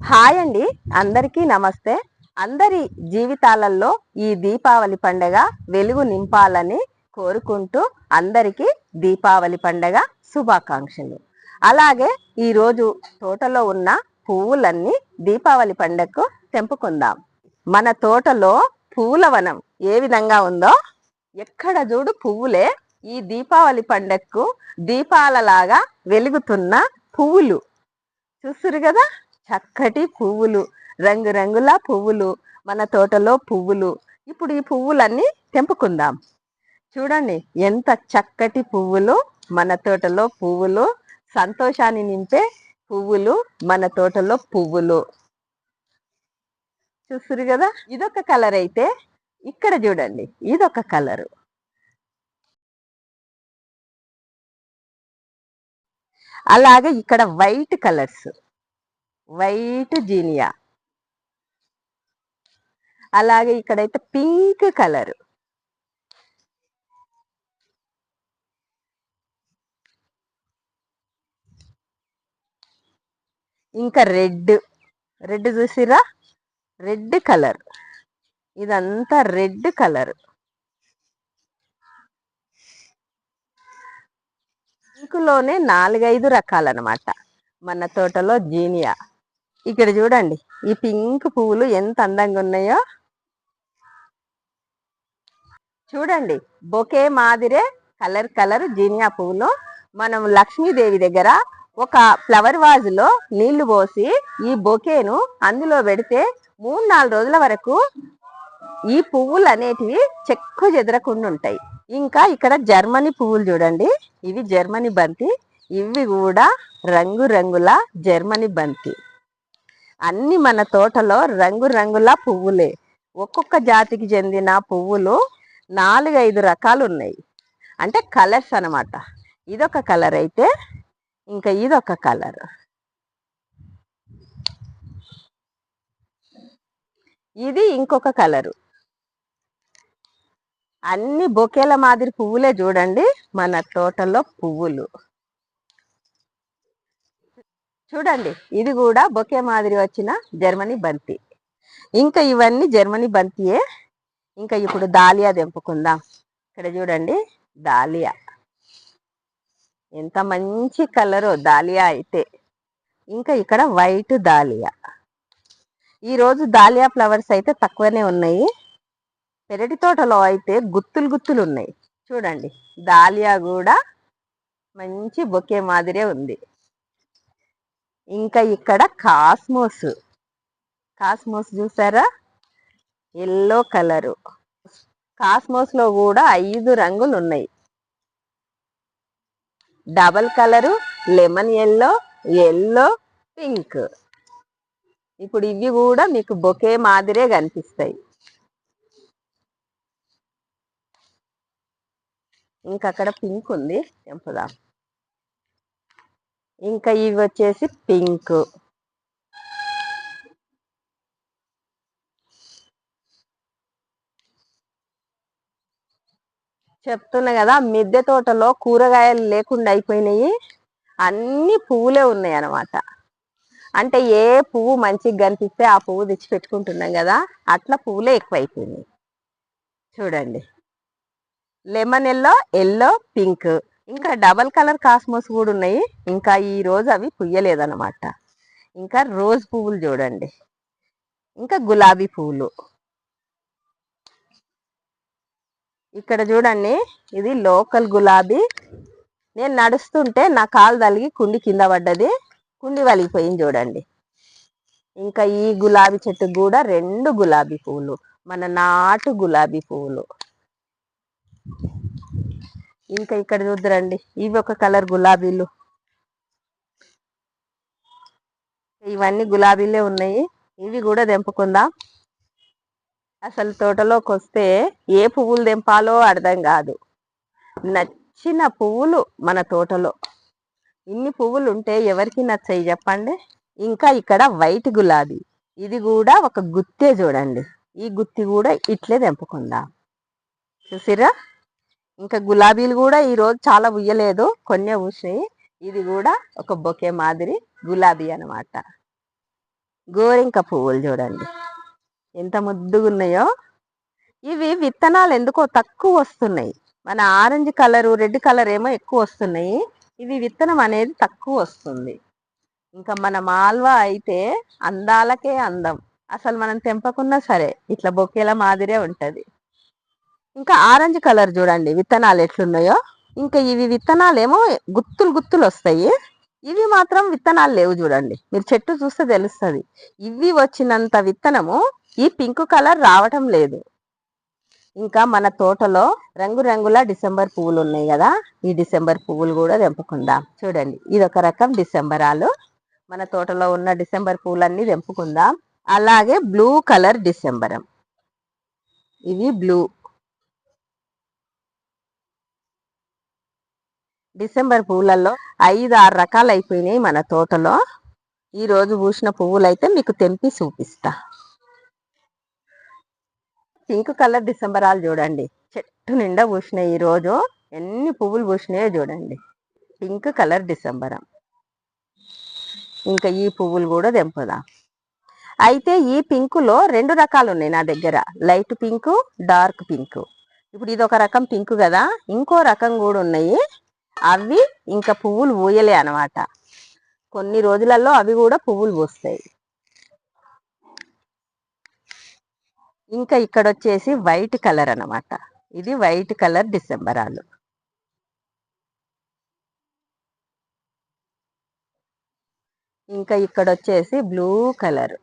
Hi అండి. అందరికీ నమస్తే. అందరి జీవితాలలో ఈ దీపావళి పండగ వెలుగు నింపాలని కోరుకుంటూ అందరికీ దీపావళి పండగ శుభాకాంక్షలు. అలాగే ఈరోజు తోటలో ఉన్న పువ్వులన్నీ దీపావళి పండగకు తెంపుకుందాం. మన తోటలో పువ్వులవనం ఏ విధంగా ఉందో ఎక్కడ చూడు పువ్వులే ఈ దీపావళి పండగకు దీపాలలాగా వెలుగుతున్న పువ్వులు. చూస్తురు కదా? చక్కటి పువ్వులు రంగురంగుల పువ్వులు మన తోటలో పువ్వులు. ఇప్పుడు ఈ పువ్వులన్నీ తెంపుకుందాం. చూడండి ఎంత చక్కటి పువ్వులు మన తోటలో పువ్వులు. సంతోషాన్ని నింపే పువ్వులు మన తోటలో పువ్వులు. చూస్తురు కదా? ఇదొక కలర్ అయితే ఇక్కడ చూడండి ఇదొక కలరు. అలాగే ఇక్కడ వైట్ కలర్స్. White zinnia. అలాగే ఇక్కడైతే పింక్ కలర్. ఇంకా రెడ్ రెడ్ చూసిరా రెడ్ కలర్. ఇదంతా రెడ్ కలర్. పింకులోనే నాలుగైదు రకాలన్నమాట. మన తోటలో జీనియా. ఇక్కడ చూడండి ఈ పింక్ పువ్వులు ఎంత అందంగా ఉన్నాయో. చూడండి బొకే మాదిరే కలర్ కలర్ జీనియా పువ్వులు మనం లక్ష్మీదేవి దగ్గర ఒక ఫ్లవర్ వాజ్లో నీళ్ళు పోసి ఈ బొకేను అందులో పెడితే మూడు నాలుగు రోజుల వరకు ఈ పువ్వులు అనేటివి చెక్కు చెదరకుండా ఉంటాయి. ఇంకా ఇక్కడ జర్మనీ పువ్వులు చూడండి ఇవి జర్మనీ బంతి ఇవి కూడా రంగు రంగుల జర్మనీ బంతి. అన్ని మన తోటలో రంగురంగుల పువ్వులే. ఒక్కొక్క జాతికి చెందిన పువ్వులు నాలుగైదు రకాలు ఉన్నాయి అంటే కలర్స్ అన్నమాట. ఇదొక కలర్ అయితే ఇంకా ఇదొక కలర్. ఇది ఇంకొక కలరు. అన్ని బొకేల మాదిరి పువ్వులే చూడండి మన తోటలో పువ్వులు. చూడండి ఇది కూడా బొకే మాదిరి వచ్చిన జర్మనీ బంతి. ఇంకా ఇవన్నీ జర్మనీ బంతియే. ఇంకా ఇప్పుడు దాలియా తెంపుకుందాం. ఇక్కడ చూడండి దాలియా. ఎంత మంచి కలరు దాలియా అయితే. ఇంకా ఇక్కడ వైట్ దాలియా. ఈరోజు దాలియా ఫ్లవర్స్ అయితే తక్కువనే ఉన్నాయి. పెరటి తోటలో అయితే గుత్తులు గుత్తులు ఉన్నాయి. చూడండి దాలియా కూడా మంచి బొకే మాదిరే ఉంది. ఇంకా ఇక్కడ కాస్మోస్. కాస్మోస్ చూసారా? Yellow colour. కాస్మోస్లో కూడా ఐదు రంగులు ఉన్నాయి. Double colour lemon yellow yellow pink. ఇప్పుడు ఇవి కూడా మీకు బొకే మాదిరే కనిపిస్తాయి. ఇంకా అక్కడ పింక్ ఉంది. తెంపుదాం ఇంకా ఇవి వచ్చేసి పింక్. చెప్తున్నా కదా మిద్దె తోటలో కూరగాయలు లేకుండా అయిపోయినాయి. అన్ని పువ్వులే ఉన్నాయి అనమాట అంటే ఏ పువ్వు మంచిగా కనిపిస్తే ఆ పువ్వు తెచ్చి పెట్టుకుంటున్నాం కదా అట్లా పువ్వులే ఎక్కువైపోయినాయి. చూడండి. Lemon yellow yellow pink. ఇంకా డబల్ కలర్ కాస్మోస్ కూడా ఉన్నాయి. ఇంకా ఈ రోజు అవి పుయ్యలేదన్నమాట. ఇంకా రోజ్ పువ్వులు చూడండి. ఇంకా గులాబీ పువ్వులు. ఇక్కడ చూడండి ఇది లోకల్ గులాబీ. నేను నడుస్తుంటే నా కాలు తలిగి కుండి కింద పడ్డది. కుండి వలిగిపోయింది చూడండి. ఇంకా ఈ గులాబీ చెట్టు కూడా రెండు గులాబీ పువ్వులు. మన నాటు గులాబీ పువ్వులు. ఇంకా ఇక్కడ చూద్దరండి. ఇవి ఒక కలర్ గులాబీలు. ఇవన్నీ గులాబీలే ఉన్నాయి. ఇవి కూడా తెంపుకుందాం. అసలు తోటలోకి వస్తే ఏ పువ్వులు తెంపాలో అర్థం కాదు. నచ్చిన పువ్వులు మన తోటలో. ఇన్ని పువ్వులు ఉంటే ఎవరికి నచ్చాయి చెప్పండి? ఇంకా ఇక్కడ వైట్ గులాబీ. ఇది కూడా ఒక గుత్తే చూడండి. ఈ గుత్తి కూడా ఇట్లే తెంపుకుందాం. చూసిరా ఇంకా గులాబీలు కూడా ఈరోజు చాలా ఉయ్యలేదు కొన్ని ఊసినాయి. ఇది కూడా ఒక బొకే మాదిరి గులాబీ అన్నమాట. గోరింక పువ్వులు చూడండి. ఎంత ముద్దుగా ఉన్నాయో ఇవి విత్తనాలు ఎందుకో తక్కువ వస్తున్నాయి. మన ఆరెంజ్ కలరు రెడ్ కలర్ ఏమో ఎక్కువ వస్తున్నాయి. ఇవి విత్తనం అనేది తక్కువ వస్తుంది. ఇంకా మన మాల్వా అయితే అందాలకే అందం. అసలు మనం తెంపకున్నా సరే ఇట్లా బొకేల మాదిరే ఉంటుంది. ఇంకా ఆరెంజ్ కలర్ చూడండి విత్తనాలు ఎట్లున్నాయో. ఇంకా ఇవి విత్తనాలు ఏమో గుత్తులు గుత్తులు వస్తాయి. ఇవి మాత్రం విత్తనాలు లేవు చూడండి. మీరు చెట్టు చూస్తే తెలుస్తుంది. ఇవి వచ్చినంత విత్తనము ఈ పింక్ కలర్ రావటం లేదు. ఇంకా మన తోటలో రంగురంగుల డిసెంబర్ పువ్వులు ఉన్నాయి కదా. ఈ డిసెంబర్ పువ్వులు కూడా తెంపుకుందాం. చూడండి ఇది ఒక రకం డిసెంబరాలు. మన తోటలో ఉన్న డిసెంబర్ పువ్వులన్నీ తెంపుకుందాం. అలాగే బ్లూ కలర్ డిసెంబరం. ఇవి బ్లూ. డిసెంబర్ పువ్వులలో ఐదు ఆరు రకాలు అయిపోయినాయి మన తోటలో. ఈరోజు పూసిన పువ్వులు అయితే మీకు తెంపి చూపిస్తా. పింక్ కలర్ డిసెంబరాలు చూడండి. చెట్టు నిండా పూసినాయి ఈ రోజు. ఎన్ని పువ్వులు పూసినాయో చూడండి. పింక్ కలర్ డిసెంబరం. ఇంకా ఈ పువ్వులు కూడా తెంపుదాం. అయితే ఈ పింకులో రెండు రకాలు ఉన్నాయి నా దగ్గర. Light pink dark pink. ఇప్పుడు ఇది ఒక రకం పింక్ కదా. ఇంకో రకం కూడా ఉన్నాయి. అవి ఇంకా పువ్వులు పూయలే అనమాట కొన్ని రోజులలో అవి కూడా పువ్వులు పూస్తాయి. ఇంకా ఇక్కడ వచ్చేసి వైట్ కలర్ అన్నమాట. ఇది వైట్ కలర్ డిసెంబరాలు ఇంకా ఇక్కడ వచ్చేసి బ్లూ కలర్.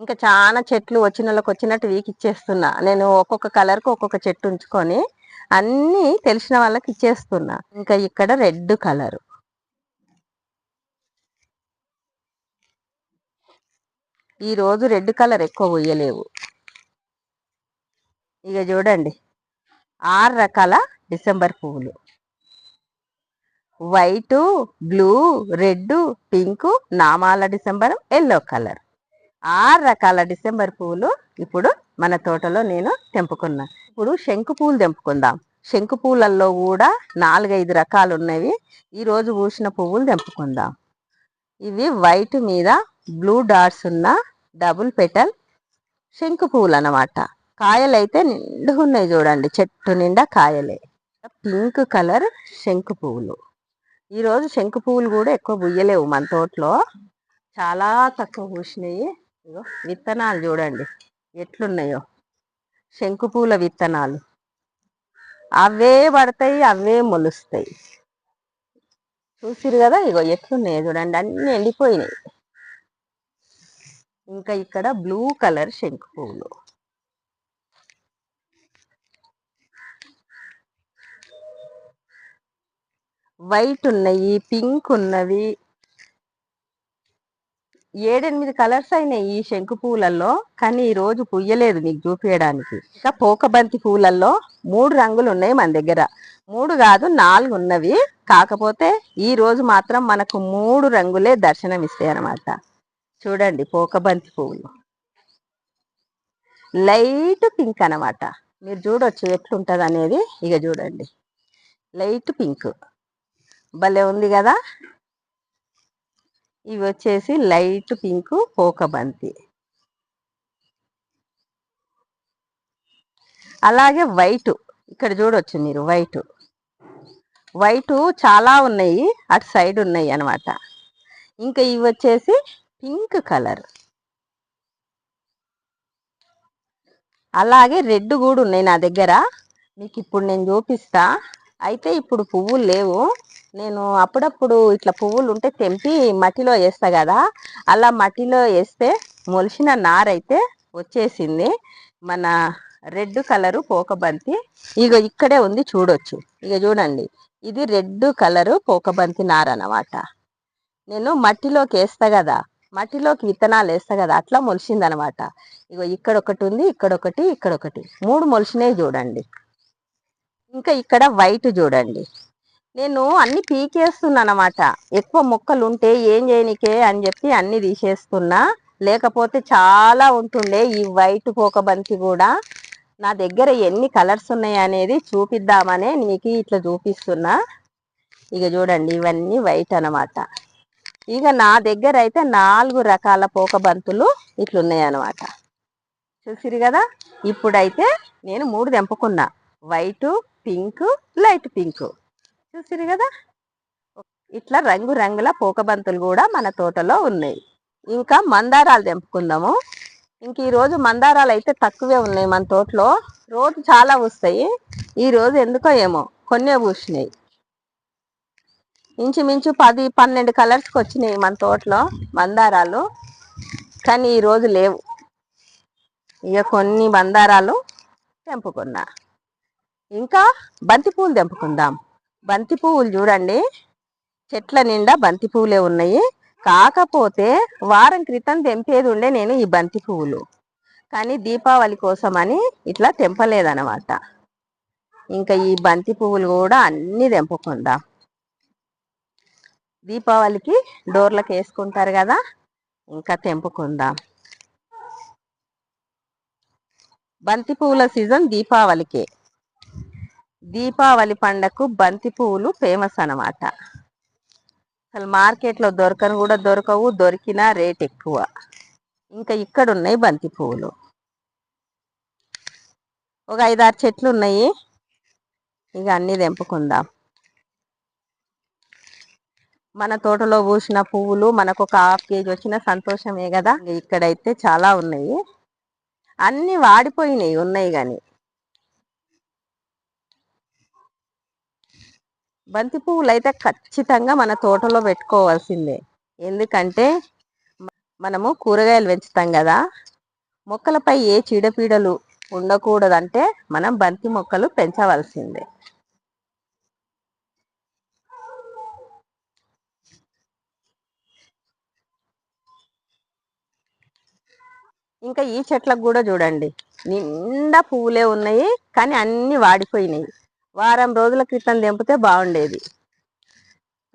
ఇంకా చాలా చెట్లు వచ్చిన వాళ్ళకి వచ్చినట్టు వీక్ ఇచ్చేస్తున్నా నేను ఒక్కొక్క కలర్కి ఒక్కొక్క చెట్టు ఉంచుకొని అన్నీ తెలిసిన వాళ్ళకి ఇచ్చేస్తున్నా ఇంకా ఇక్కడ రెడ్ కలర్. ఈ రోజు రెడ్ కలర్ ఎక్కువ పోయలేవు. ఇక చూడండి. ఆరు రకాల డిసెంబర్ పువ్వులు. వైటు బ్లూ రెడ్ పింక్ నామాల డిసెంబర్ ఎల్లో కలర్. ఆరు రకాల డిసెంబర్ పువ్వులు ఇప్పుడు మన తోటలో నేను తెంపుకున్నా. ఇప్పుడు శంకు పువ్వులు తెంపుకుందాం. శంకు పువ్వులలో కూడా నాలుగైదు రకాలు ఉన్నవి. ఈరోజు పూసిన పువ్వులు తెంపుకుందాం. ఇవి వైట్ మీద బ్లూ డాట్స్ ఉన్న డబుల్ పెటల్ శంకు పువ్వులు అన్నమాట. కాయలు అయితే నిండుగా ఉన్నాయి చూడండి. చెట్టు నిండా కాయలే. పింక్ కలర్ శంకు పువ్వులు. ఈరోజు శంకు పువ్వులు కూడా ఎక్కువ బుయ్యలేవు మన తోటలో. చాలా తక్కువ పూసినాయి ఇగో విత్తనాలు చూడండి. ఎట్లున్నాయో. శంకుపూల విత్తనాలు. అవే పడతాయి అవే మొలుస్తాయి. చూసిరు కదా? ఇగో ఎట్లున్నాయో చూడండి. అన్ని ఎండిపోయినాయి. ఇంకా ఇక్కడ బ్లూ కలర్ శంకు పువ్వులు వైట్ ఉన్నాయి పింక్ ఉన్నవి ఏడెనిమిది కలర్స్ అయినాయి ఈ శంకు పువ్వులలో కానీ ఈ రోజు పుయ్యలేదు మీకు చూపించడానికి ఇంకా పోకబంతి పువ్వులలో మూడు రంగులు ఉన్నాయి మన దగ్గర. మూడు కాదు నాలుగు ఉన్నవి. కాకపోతే ఈ రోజు మాత్రం మనకు మూడు రంగులే దర్శనం ఇస్తాయి అన్నమాట చూడండి పోకబంతి పువ్వులు లైట్ పింక్ అన్నమాట. మీరు చూడొచ్చు ఎట్లుంటది అనేది. ఇక చూడండి. Light pink. భలే ఉంది కదా? ఇవి వచ్చేసి లైట్ పింక్ పోకబంతి అలాగే వైట్ ఇక్కడ చూడొచ్చు మీరు వైట్. వైట్ చాలా ఉన్నాయి అటు సైడ్ ఉన్నాయి అన్నమాట. ఇంకా ఇవి వచ్చేసి పింక్ కలర్. అలాగే రెడ్ కూడా ఉన్నాయి నా దగ్గర మీకు ఇప్పుడు నేను చూపిస్తా. అయితే ఇప్పుడు పువ్వులు లేవు. నేను అప్పుడప్పుడు ఇట్లా పువ్వులు ఉంటే తెంపి మట్టిలో వేస్తా కదా అలా మట్టిలో వేస్తే మొలిసిన నారైతే వచ్చేసింది. మన రెడ్ కలరు పోకబంతి. ఇక ఇక్కడే ఉంది చూడొచ్చు. ఇక చూడండి. ఇది రెడ్ కలరు పోకబంతి నార అన్నమాట నేను మట్టిలోకి వేస్తా కదా మట్టిలోకి విత్తనాలు వేస్తా కదా అట్లా మొలిసిందనమాట ఇగో ఇక్కడ ఒకటి ఉంది ఇక్కడ ఒకటి ఇక్కడ ఒకటి మూడు మొలిసినవి చూడండి. ఇంకా ఇక్కడ వైట్ చూడండి. నేను అన్ని పీకేస్తున్నానమాట. ఎక్కువ మొక్కలు ఉంటే ఏం చేయనికే అని చెప్పి అన్ని తీసేస్తున్నా. లేకపోతే చాలా ఉంటుండే ఈ వైట్ పోకబంతి కూడా. నా దగ్గర ఎన్ని కలర్స్ ఉన్నాయి అనేది చూపిద్దామనే మీకు ఇట్లా చూపిస్తున్నా. ఇక చూడండి ఇవన్నీ వైట్ అన్నమాట. ఇక నా దగ్గర అయితే నాలుగు రకాల పోకబంతులు ఇట్లున్నాయి అన్నమాట చూసిరు కదా? ఇప్పుడైతే నేను మూడు తెంపుకున్నా. White pink light pink. చూసిరు కదా? ఇట్లా రంగు రంగుల పోకబంతులు కూడా మన తోటలో ఉన్నాయి. ఇంకా మందారాలు తెంపుకుందాము. ఇంక ఈరోజు మందారాలు అయితే తక్కువే ఉన్నాయి మన తోటలో. రోజు చాలా వస్తాయి. ఈ రోజు ఎందుకో ఏమో కొన్నే పూసినాయి. ఇంచుమించు పది పన్నెండు కలర్స్కి వచ్చినాయి మన తోటలో మందారాలు. కానీ ఈరోజు లేవు. ఇక కొన్ని మందారాలు తెంపుకున్నా. ఇంకా బంతిపూలు తెంపుకుందాం. బంతి పువ్వులు చూడండి. చెట్ల నిండా బంతి పువ్వులే ఉన్నాయి. కాకపోతే వారం క్రితం తెంపేది ఉండే నేను ఈ బంతి పువ్వులు. కానీ దీపావళి కోసమని ఇట్లా తెంపలేదన్నమాట. ఇంకా ఈ బంతి పువ్వులు కూడా అన్ని తెంపుకుందాం దీపావళికి డోర్లకు వేసుకుంటారు కదా ఇంకా తెంపుకుందాం బంతి పువ్వుల సీజన్ దీపావళికే. దీపావళి పండగకు బంతి పువ్వులు ఫేమస్ అన్నమాట. అసలు మార్కెట్లో దొరకను కూడా దొరకవు దొరికినా రేట్ ఎక్కువ. ఇంకా ఇక్కడ ఉన్నాయి బంతి పువ్వులు. ఒక ఐదారు చెట్లు ఉన్నాయి. ఇక అన్నీ తెంపుకుందాం. మన తోటలో పూసిన పువ్వులు మనకు ఒక హాఫ్ కేజీ వచ్చిన సంతోషమే కదా. ఇక్కడైతే చాలా ఉన్నాయి. అన్నీ వాడిపోయినాయి ఉన్నాయి కానీ. బంతి పువ్వులు అయితే ఖచ్చితంగా మన తోటలో పెట్టుకోవాల్సిందే. ఎందుకంటే మనము కూరగాయలు పెంచుతాం కదా మొక్కలపై ఏ చీడపీడలు ఉండకూడదంటే మనం బంతి మొక్కలు పెంచవలసిందే. ఇంకా ఈ చెట్లకు కూడా చూడండి నిండా పువ్వులే ఉన్నాయి కానీ అన్ని వాడిపోయినాయి. వారం రోజుల క్రితం తెంపితే బాగుండేది.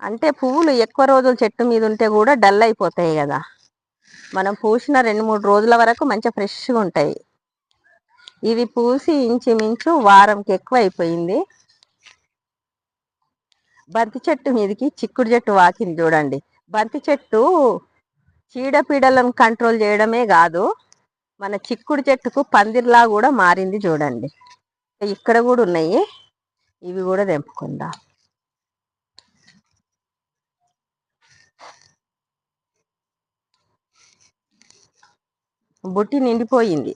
అంటే పువ్వులు ఎక్కువ రోజులు చెట్టు మీద ఉంటే కూడా డల్ అయిపోతాయి కదా. మనం పూసిన రెండు మూడు రోజుల వరకు మంచిగా ఫ్రెష్గా ఉంటాయి. ఇవి పూసి ఇంచుమించు వారంకి ఎక్కువ అయిపోయింది. బంతి చెట్టు మీదకి చిక్కుడు చెట్టు వాకింది చూడండి. బంతి చెట్టు చీడపీడలను కంట్రోల్ చేయడమే కాదు మన చిక్కుడు చెట్టుకు పందిర్లా కూడా మారింది చూడండి. ఇక్కడ కూడా ఉన్నాయి. ఇవి కూడా తెంపుకుందాం. బుట్టి నిండిపోయింది.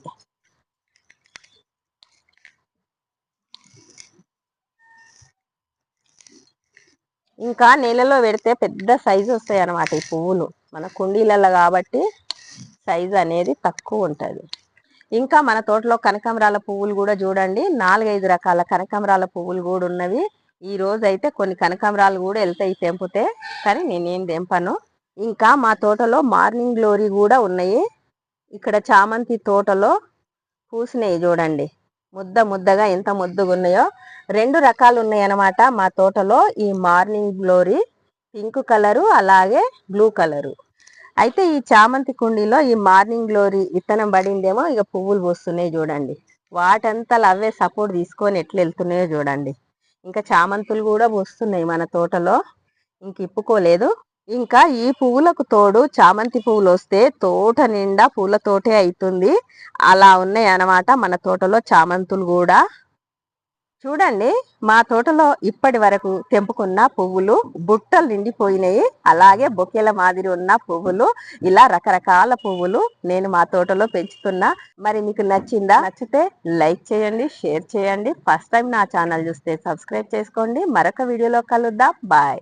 ఇంకా నీళ్ళలో పెడితే పెద్ద సైజు వస్తాయి అన్నమాట ఈ పువ్వులు. మన కుండీలలో కాబట్టి సైజు అనేది తక్కువ ఉంటుంది. ఇంకా మన తోటలో కనకాంబరాల పువ్వులు కూడా చూడండి. నాలుగైదు రకాల కనకాంబరాల పువ్వులు కూడా ఉన్నవి. ఈ రోజు అయితే కొన్ని కనకాంబరాలు కూడా వెళ్తాయి తెంపితే కానీ నేనేం తెంపను. ఇంకా మా తోటలో మార్నింగ్ గ్లోరీ కూడా ఉన్నాయి. ఇక్కడ చామంతి తోటలో పూసినాయి చూడండి. ముద్ద ముద్దగా ఎంత ముద్దుగా ఉన్నాయో. రెండు రకాలు ఉన్నాయి అన్నమాట మా తోటలో. ఈ మార్నింగ్ గ్లోరీ పింక్ కలరు అలాగే బ్లూ కలరు. అయితే ఈ చామంతి కుండీలో ఈ మార్నింగ్ గ్లోరీ విత్తనం పడిందేమో ఇక పువ్వులు పోస్తున్నాయి చూడండి. వాటంతా అవే సపోర్ట్ తీసుకొని ఎట్లా వెళ్తున్నాయో చూడండి. ఇంకా చామంతులు కూడా వస్తున్నాయి మన తోటలో. ఇంక ఇప్పుకోలేదు. ఇంకా ఈ పువ్వులకు తోడు చామంతి పువ్వులు వస్తే తోట నిండా పూలతోటే అవుతుంది అలా ఉన్నాయి అన్నమాట మన తోటలో చామంతులు కూడా. చూడండి మా తోటలో ఇప్పటి వరకు తెంపుకున్న పువ్వులు బుట్టలు నిండిపోయినాయి. అలాగే బొకేల మాదిరి ఉన్న పువ్వులు ఇలా రకరకాల పువ్వులు నేను మా తోటలో పెంచుతున్నా. మరి మీకు నచ్చిందా? నచ్చితే లైక్ చేయండి షేర్ చేయండి. ఫస్ట్ టైం నా ఛానల్ చూస్తే సబ్స్క్రైబ్ చేసుకోండి. మరొక వీడియోలో కలుద్దాం. బాయ్.